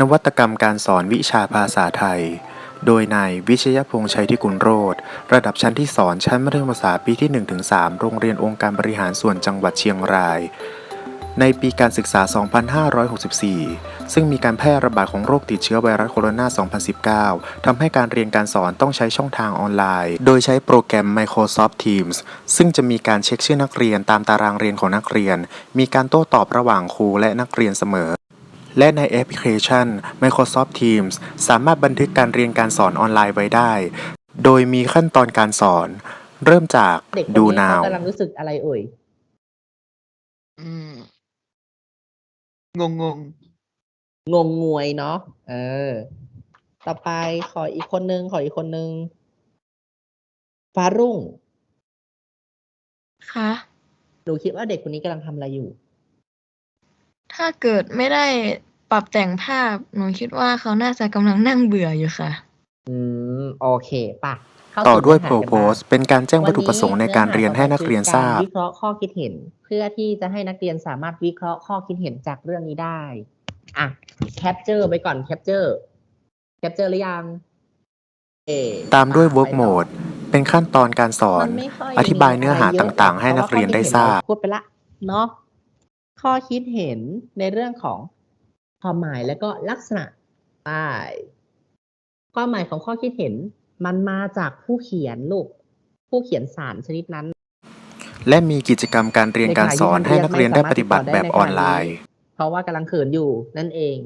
นวัตกรรมการสอนวิชาภาษาไทย โดยนายวิชยพงษ์ชัยที่กุลโรธระดับชั้นที่สอนชั้นมัธยมศึกษาปีที่ 1-3 โรงเรียนองค์การบริหารส่วนจังหวัดเชียงราย ในปีการศึกษา 2564 ซึ่งมีการแพร่ระบาดของโรคติดเชื้อไวรัสโคโรนา 2019 ทำให้การเรียนการสอนต้องใช้ช่องทางออนไลน์ โดยใช้โปรแกรม Microsoft Teams ซึ่งจะมีการเช็คชื่อนักเรียนตามตารางเรียนของนักเรียน มีการโต้ตอบระหว่างครูและนักเรียนเสมอ และในแอปพลิเคชัน Microsoft Teams สามารถบันทึกการเรียนการสอนออนไลน์ไว้ได้ โดยมีขั้นตอนการสอน เริ่มจากเด็กคนดูนี้ now เขากำลังรู้สึกอะไรเอ่ย อืม งงงงงงวยเนาะ เออ ต่อไปขออีกคนนึง ขออีกคนนึง ฟ้ารุ่ง ค่ะ หนูคิดว่าเด็กคนนี้กำลังทำอะไรอยู่ ถ้าเกิดไม่ได้ ปรับแต่งภาพหนูคิดว่าเขาน่าจะกำลังนั่งเบื่ออยู่ค่ะ อืม โอเคป่ะเข้าต่อสู่ด้วย เนื้อหากันบ้าง Propose เป็นการแจ้งวัตถุประสงค์ในการเรียนให้นักเรียนทราบ วิเคราะห์ข้อคิดเห็น เพื่อที่จะให้นักเรียนสามารถวิเคราะห์ข้อคิดเห็นจากเรื่องนี้ได้ อะ แคปเจอร์ไปก่อนแคปเจอร์แคปเจอร์หรือยังเอตามด้วยอะ Work ไปต่อ Mode เป็นขั้นตอนการสอน มันไม่ค่อยอธิบายเนื้อหามีะไรยะต่างๆให้นักเรียนได้ทราบ พูดไปละเนาะข้อคิดเห็นในเรื่องของ ความหมายแล้วก็ลักษณะไปความหมายของข้อคิดเห็นมันมาจากผู้เขียนลูกผู้เขียนสารชนิดนั้น และมีกิจกรรมการเรียนการสอนให้นักเรียนได้ปฏิบัติแบบออนไลน์ เพราะว่ากำลังเขินอยู่นั่นเอง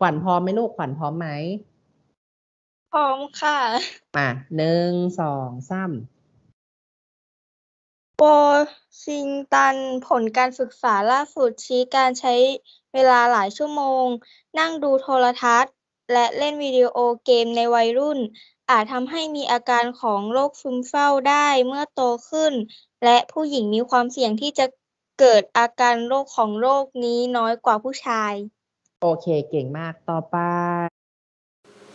ขวัญพร้อมไหมลูกขวัญพร้อมไหมพร้อมค่ะ มาหนึ่งสองสามวอชิงตัน ผลการศึกษาล่าสุดชี้การใช้ เวลาหลายชั่วโมง นั่งดูโทรทัศน์ และเล่นวิดีโอเกมในวัยรุ่น อาจทำให้มีอาการของโรคซึมเศร้าได้เมื่อโตขึ้น และผู้หญิงมีความเสี่ยงที่จะเกิดอาการโรคของโรคนี้น้อยกว่าผู้ชาย โอเคเก่งมากต่อไป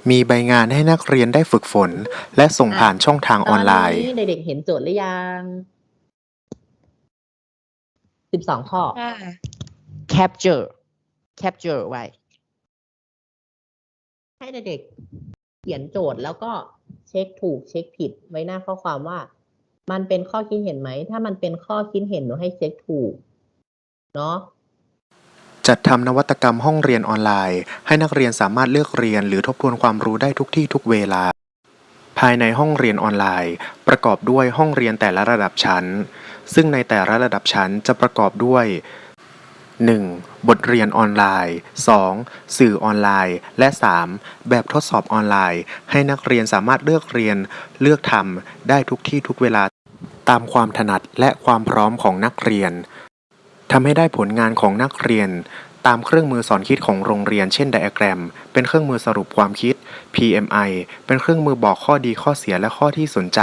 มีใบงานให้นักเรียนได้ฝึกฝน และส่งผ่านช่องทางออนไลน์ตอนนี้เด็กๆเห็นโจทย์หรือยังสิบสองข้อค่ะ capture capture ไว้ ให้เด็กๆเขียนโจทย์แล้วก็เช็คถูกเช็คผิดไว้หน้าข้อความว่า มันเป็นข้อคิดเห็นไหม ถ้ามันเป็นข้อคิดเห็นหนูให้เช็คถูก เนาะจัดทำนวัตกรรมห้องเรียนออนไลน์ ให้นักเรียนสามารถเลือกเรียนหรือทบทวนความรู้ได้ทุกที่ทุกเวลา ภายในห้องเรียนออนไลน์ ประกอบด้วยห้องเรียนแต่ละระดับชั้น ซึ่งในแต่ละระดับชั้นจะประกอบด้วย 1. บทเรียนออนไลน์ 2. สื่อออนไลน์ และ 3. แบบทดสอบออนไลน์ ให้นักเรียนสามารถเลือกเรียน เลือกทำได้ทุกที่ทุกเวลา ตามความถนัดและความพร้อมของนักเรียนทำให้ได้ผลงานของนักเรียน ตามเครื่องมือสอนคิดของโรงเรียน เช่นไดอะแกรม เป็นเครื่องมือสรุปความคิด PMI เป็นเครื่องมือบอกข้อดีข้อเสียและข้อที่สนใจ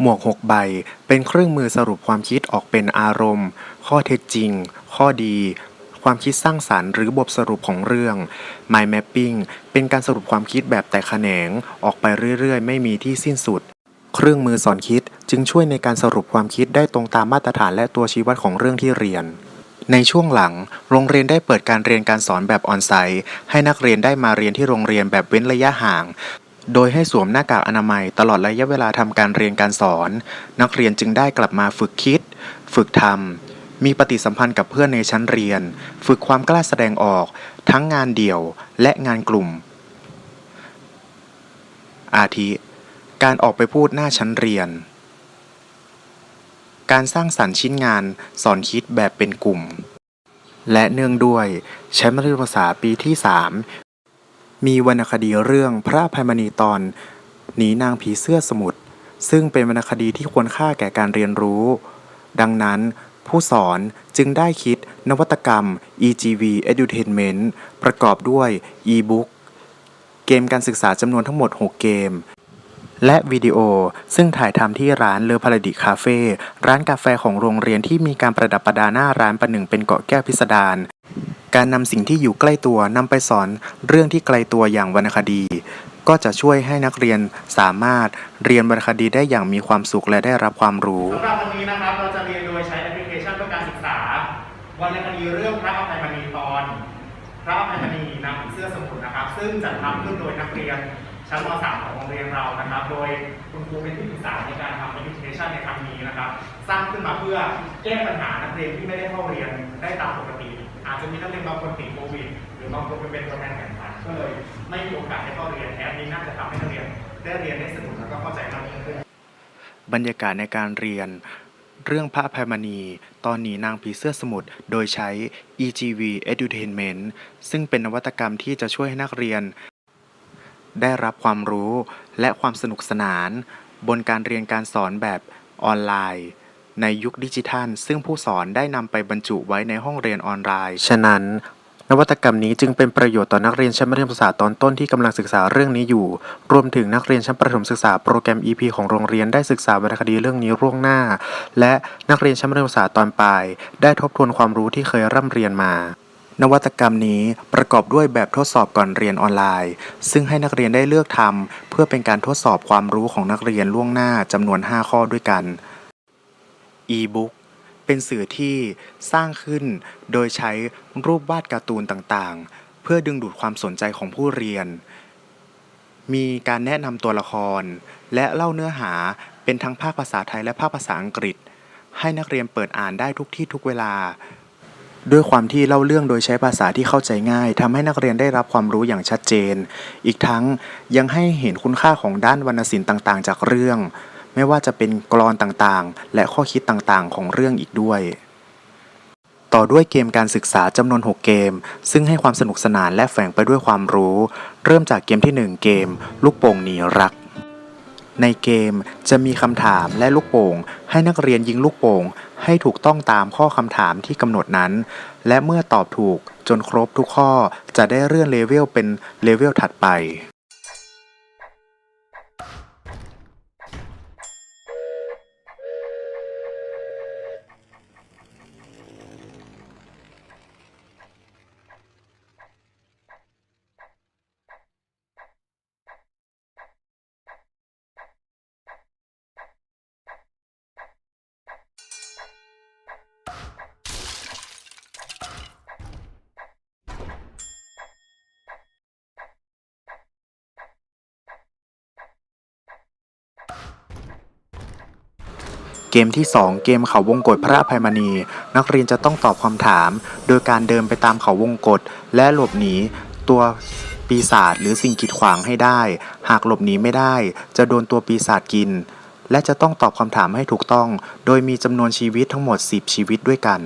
หมวก 6 ใบ เป็นเครื่องมือสรุปความคิดออกเป็นอารมณ์ ข้อเท็จจริง ข้อดี ความคิดสร้างสารรค์หรือบทสรุปของเรื่อง Mind Mapping เป็นการสรุปความคิดแบบแตกแขนงออกไปเรื่อยๆ ไม่มีที่สิ้นสุด เครื่องมือสอนคิดจึงช่วยในการสรุปความคิดได้ตรงตามมาตรฐานและตัวชี้วัดของเรื่องที่เรียนในช่วงหลัง โรงเรียนได้เปิดการเรียนการสอนแบบออนไซต์ให้นักเรียนได้มาเรียนที่โรงเรียนแบบเว้นระยะห่าง โดยให้สวมหน้ากากอนามัยตลอดระยะเวลาทำการเรียนการสอน นักเรียนจึงได้กลับมาฝึกคิด ฝึกทำ มีปฏิสัมพันธ์กับเพื่อนในชั้นเรียน ฝึกความกล้าแสดงออก ทั้งงานเดี่ยวและงานกลุ่ม อาทิ การออกไปพูดหน้าชั้นเรียน การสร้างสรรค์ชิ้นงานสอนคิดแบบเป็นกลุ่ม และเนื่องด้วยใช้มัธยมศึกษาปีที่ 3 มีวรรณคดีเรื่องพระภัยมณีตอนหนีนางผีเสื้อสมุทรซึ่งเป็นวรรณคดีที่ควรค่าแก่การเรียนรู้ ดังนั้น ผู้สอนจึงได้คิดนวัตกรรม EGV Edutainment ประกอบด้วย e-book เกมการศึกษาจำนวนทั้งหมด 6 เกม และวิดีโอซึ่งถ่ายทำที่ร้านเลอพาราดิคาเฟ่ร้านกาแฟของโรงเรียนที่มีการประดับประดาหน้าร้านประหนึ่งเป็นเกาะแก้วพิสดารการนำสิ่งที่อยู่ใกล้ตัวนำไปสอนเรื่องที่ไกลตัวอย่างวรรณคดี ก็จะช่วยให้นักเรียนสามารถเรียนวรรณคดีได้อย่างมีความสุขและได้รับความรู้สำหรับวันนี้นะครับเราจะเรียนโดยใช้ แอปพลิเคชันเพื่อการศึกษาวรรณคดีเรื่องพระอภัยมณีตอนนางผีเสื้อสมุทรนะครับ ซึ่งจัดทำขึ้นโดยนักเรียนชั้นม .3 ของโรงเรียนเรานะครับ โดยคุณครูเป็นที่ปรึกษาในการทำ education ในครั้งนี้นะครับ สร้างขึ้นมาเพื่อแก้ปัญหานักเรียนที่ไม่ได้เข้าเรียนได้ตามปกติ อาจจะมีนักเรียนบางคนติดโควิด หรือบางคนไปเป็นตัวแทนแข่งขันก็เลยไม่มีโอกาสได้เข้าเรียนแอปนี้น่าจะทำให้นักเรียนได้เรียนได้สนุกแล้วก็เข้าใจมากยิ่งขึ้นบรรยากาศในการเรียน เรื่องพระอภัยมณี ตอนหนีนางผีเสื้อสมุทรโดยใช้ EGV Edutainment ซึ่งเป็นนวัตกรรมที่จะช่วยให้นักเรียน ได้รับความรู้และความสนุกสนาน บนการเรียนการสอนแบบออนไลน์ ในยุคดิจิทัล ซึ่งผู้สอนได้นำไปบรรจุไว้ในห้องเรียนออนไลน์ ฉะนั้น นวัตกรรมนี้จึงเป็นประโยชน์ต่อนักเรียนชั้นมัธยมศึกษาตอนต้นที่กำลังศึกษาเรื่องนี้อยู่ รวมถึงนักเรียนชั้นประถมศึกษาโปรแกรม EP ของโรงเรียนได้ศึกษาวรรณคดีเรื่องนี้ล่วงหน้า และนักเรียนชั้นมัธยมศึกษาตอนปลาย ได้ทบทวนความรู้ที่เคยร่ำเรียนมานวัตกรรมนี้ประกอบด้วยแบบทดสอบก่อนเรียนออนไลน์ ซึ่งให้นักเรียนได้เลือกทำเพื่อเป็นการทดสอบความรู้ของนักเรียนล่วงหน้าจำนวน 5 ข้อด้วยกัน e-book เป็นสื่อที่สร้างขึ้นโดยใช้รูปวาดการ์ตูนต่างๆ เพื่อดึงดูดความสนใจของผู้เรียน มีการแนะนำตัวละคร และเล่าเนื้อหาเป็นทั้งภาคภาษาไทยและภาคภาษาอังกฤษ ให้นักเรียนเปิดอ่านได้ทุกที่ทุกเวลา ด้วยความที่เล่าเรื่องโดยใช้ภาษาที่เข้าใจง่ายทำให้นักเรียนได้รับความรู้อย่างชัดเจน อีกทั้งยังให้เห็นคุณค่าของด้านวรรณศิลป์ต่างๆ จากเรื่อง ไม่ว่าจะเป็นกลอนต่างๆ และข้อคิดต่างๆ ของเรื่องอีกด้วย ต่อด้วยเกมการศึกษาจำนวน 6 เกม ซึ่งให้ความสนุกสนานและแฝงไปด้วยความรู้ เริ่มจากเกมที่ 1 เกม ลูกโป่งหนีรัก ในเกมจะมีคำถามและลูกโป่ง ให้นักเรียนยิงลูกโป่ง ให้ถูกต้องตามข้อคำถามที่กำหนดนั้น และเมื่อตอบถูกจนครบทุกข้อจะได้เลื่อนเลเวลเป็นเลเวลถัดไป เกมที่ 2 เกมเขาวงกฏพระภัยมณี นักเรียนจะต้องตอบคำถาม โดยการเดินไปตามเขาวงกฏและหลบหนีตัวปีศาจหรือสิ่งกีดขวางให้ได้ หากหลบหนีไม่ได้ จะโดนตัวปีศาจกิน และจะต้องตอบคำถามให้ถูกต้อง โดยมีจำนวนชีวิตทั้งหมด 10 ชีวิตด้วยกัน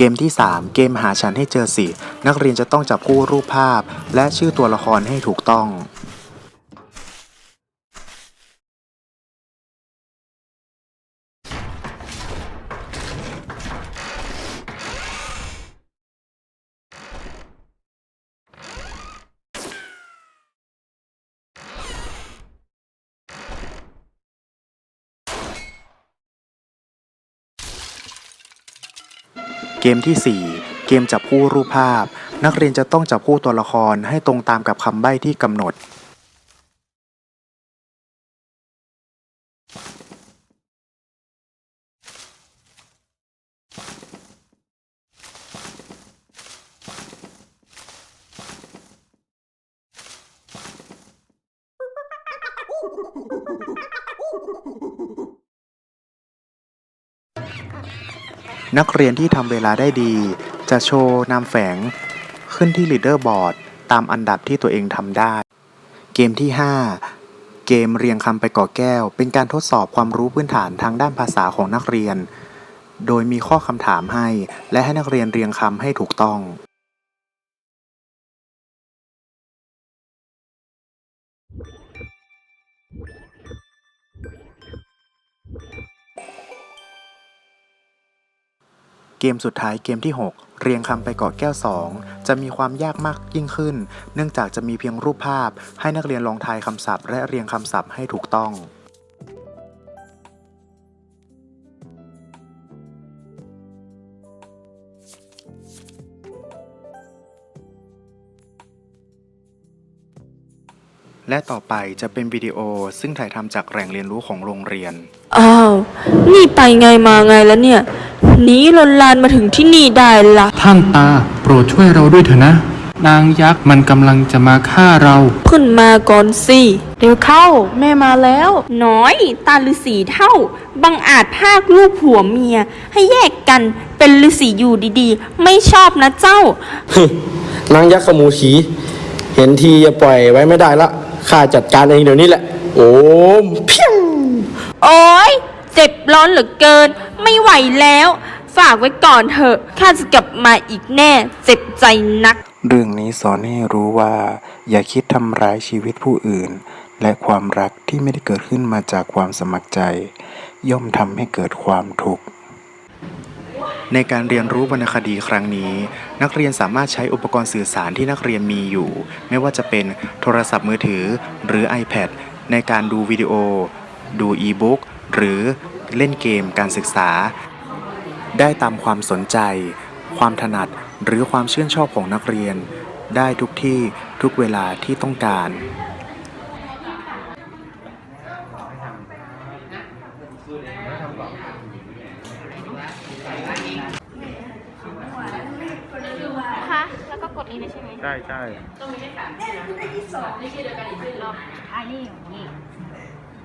เกมที่ 3 เกมหาฉันให้เจอสิ นักเรียนจะต้องจับคู่รูปภาพ และชื่อตัวละครให้ถูกต้อง เกมที่ 4 เกมจับคู่รูปภาพ นักเรียนจะต้องจับคู่ตัวละครให้ตรงตามกับคำใบ้ที่กำหนด นักเรียนที่ทำเวลาได้ดี จะโชว์นามแฝง ขึ้นที่ลีดเดอร์บอร์ดตามอันดับที่ตัวเองทำได้ เกมที่ 5 เกมเรียงคำไปก่อแก้ว เป็นการทดสอบความรู้พื้นฐานทางด้านภาษาของนักเรียน โดยมีข้อคำถามให้ และให้นักเรียนเรียงคำให้ถูกต้อง เกมสุดท้ายเกมที่ 6 เรียงคำไปกอดแก้ว 2 จะมีความยากมากยิ่งขึ้น เนื่องจากจะมีเพียงรูปภาพ ให้นักเรียนลองทายคำศัพท์ และเรียงคำศัพท์ให้ถูกต้องและต่อไปจะเป็นวิดีโอซึ่งถ่ายทำจากแหล่งเรียนรู้ของโรงเรียน อ้าว นี่ไปไงมาไงแล้วเนี่ย หนีลนลานมาถึงที่นี่ได้ละท่านตาโปรดช่วยเราด้วยเถอะนะ นางยักษ์มันกำลังจะมาฆ่าเรา ขึ้นมาก่อนสิ เดี๋ยวเข้า แม่มาแล้ว น้อย ตาฤาษีเท่า บังอาจภาคลูกผัวเมีย ให้แยกกันเป็นฤาษีอยู่ดีๆ ไม่ชอบนะเจ้า นางยักษ์ขมูฉีเห็นทีจะปล่อยไว้ไม่ได้ละข้าจัดการเองเดี๋ยวนี้แหละ โอ้มเพียงโอ้ยเจ็บร้อนเหลือเกิน ไม่ไหวแล้ว ฝากไว้ก่อนเถอะข้าจะกลับมาอีกแน่ เจ็บใจนัก เรื่องนี้สอนให้รู้ว่า อย่าคิดทำร้ายชีวิตผู้อื่น และความรักที่ไม่ได้เกิดขึ้นมาจากความสมัครใจ ย่อมทำให้เกิดความทุกข์ในการเรียนรู้วรรณคดีครั้งนี้ นักเรียนสามารถใช้อุปกรณ์สื่อสารที่นักเรียนมีอยู่ ไม่ว่าจะเป็นโทรศัพท์มือถือ หรือ iPad ในการดูวิดีโอ ดูอีบุ๊ก หรือเล่นเกมการศึกษา ได้ตามความสนใจ ความถนัดหรือความชื่นชอบของนักเรียน ได้ทุกที่ทุกเวลาที่ต้องการ คะแล้วก็กดนี้เลยใช่ไหมใช่ใช่อันนี้อย่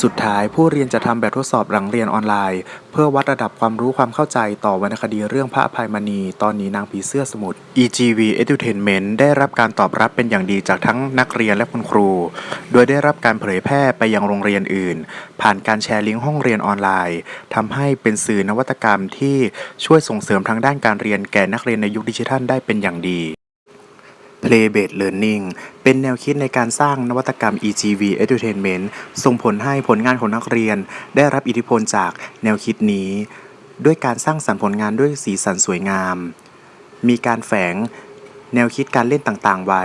สุดท้ายผู้เรียนจะทำแบบทดสอบหลังเรียนออนไลน์ เพื่อวัดระดับความรู้ความเข้าใจต่อวรรณคดีเรื่องพระอภัยมณี ตอนนี้นางผีเสื้อสมุทร EGV Edutainment ได้รับการตอบรับเป็นอย่างดีจากทั้งนักเรียนและคุณครู โดยได้รับการเผยแพร่ไปยังโรงเรียนอื่น ผ่านการแชร์ลิงก์ห้องเรียนออนไลน์ทำให้เป็นสื่อนวัตกรรมที่ช่วยส่งเสริมทางด้านการเรียนแก่นักเรียนในยุคดิจิทัลได้เป็นอย่างดี Play Based Learning เป็นแนวคิดในการสร้างนวัตกรรม EGV Edutainment ส่งผลให้ผลงานของนักเรียน ได้รับอิทธิพลจากแนวคิดนี้ ด้วยการสร้างสรรค์ผลงานด้วยสีสันสวยงาม มีการแฝงแนวคิดการเล่นต่างๆ ไว้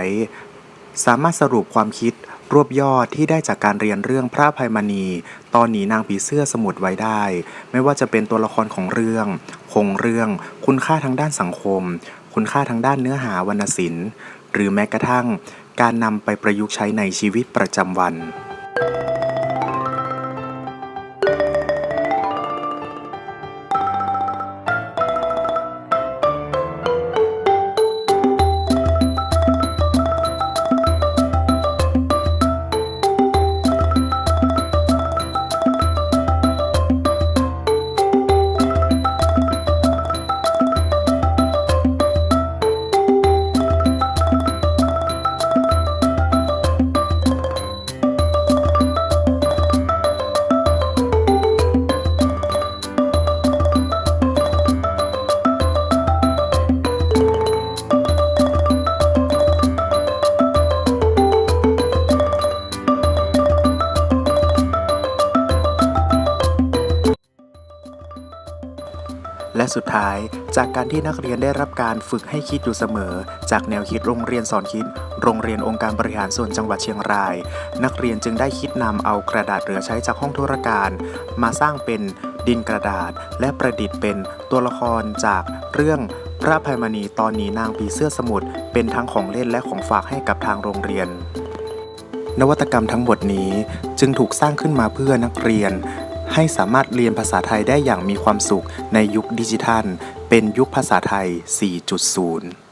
สามารถสรุปความคิดรวบยอดที่ได้จากการเรียนเรื่องพระภัยมณี ตอนหนีนางผีเสื้อสมุทรไว้ได้ ไม่ว่าจะเป็นตัวละครของเรื่องโครงเรื่อง คุณค่าทางด้านสังคม คุณค่าทางด้านเนื้อหาวรรณศิลป์ รือแม้กระทั่งการนำไปประยุกต์ใช้ในชีวิตประจำวัน สุดท้าย จากการที่นักเรียนได้รับการฝึกให้คิดอยู่เสมอ จากแนวคิดโรงเรียนสอนคิด โรงเรียนองค์การบริหารส่วนจังหวัดเชียงราย นักเรียนจึงได้คิดนำเอากระดาษเหลือใช้จากห้องธุรการ มาสร้างเป็นดินกระดาษ และประดิษฐ์เป็นตัวละครจากเรื่องพระภัยมณีตอนนี้นางผีเสื้อสมุทรเป็นทั้งของเล่นและของฝากให้กับทางโรงเรียนนวัตกรรมทั้งหมดนี้จึงถูกสร้างขึ้นมาเพื่อนักเรียน ให้สามารถเรียนภาษาไทยได้อย่างมีความสุขในยุคดิจิทัล เป็นยุคภาษาไทย 4.0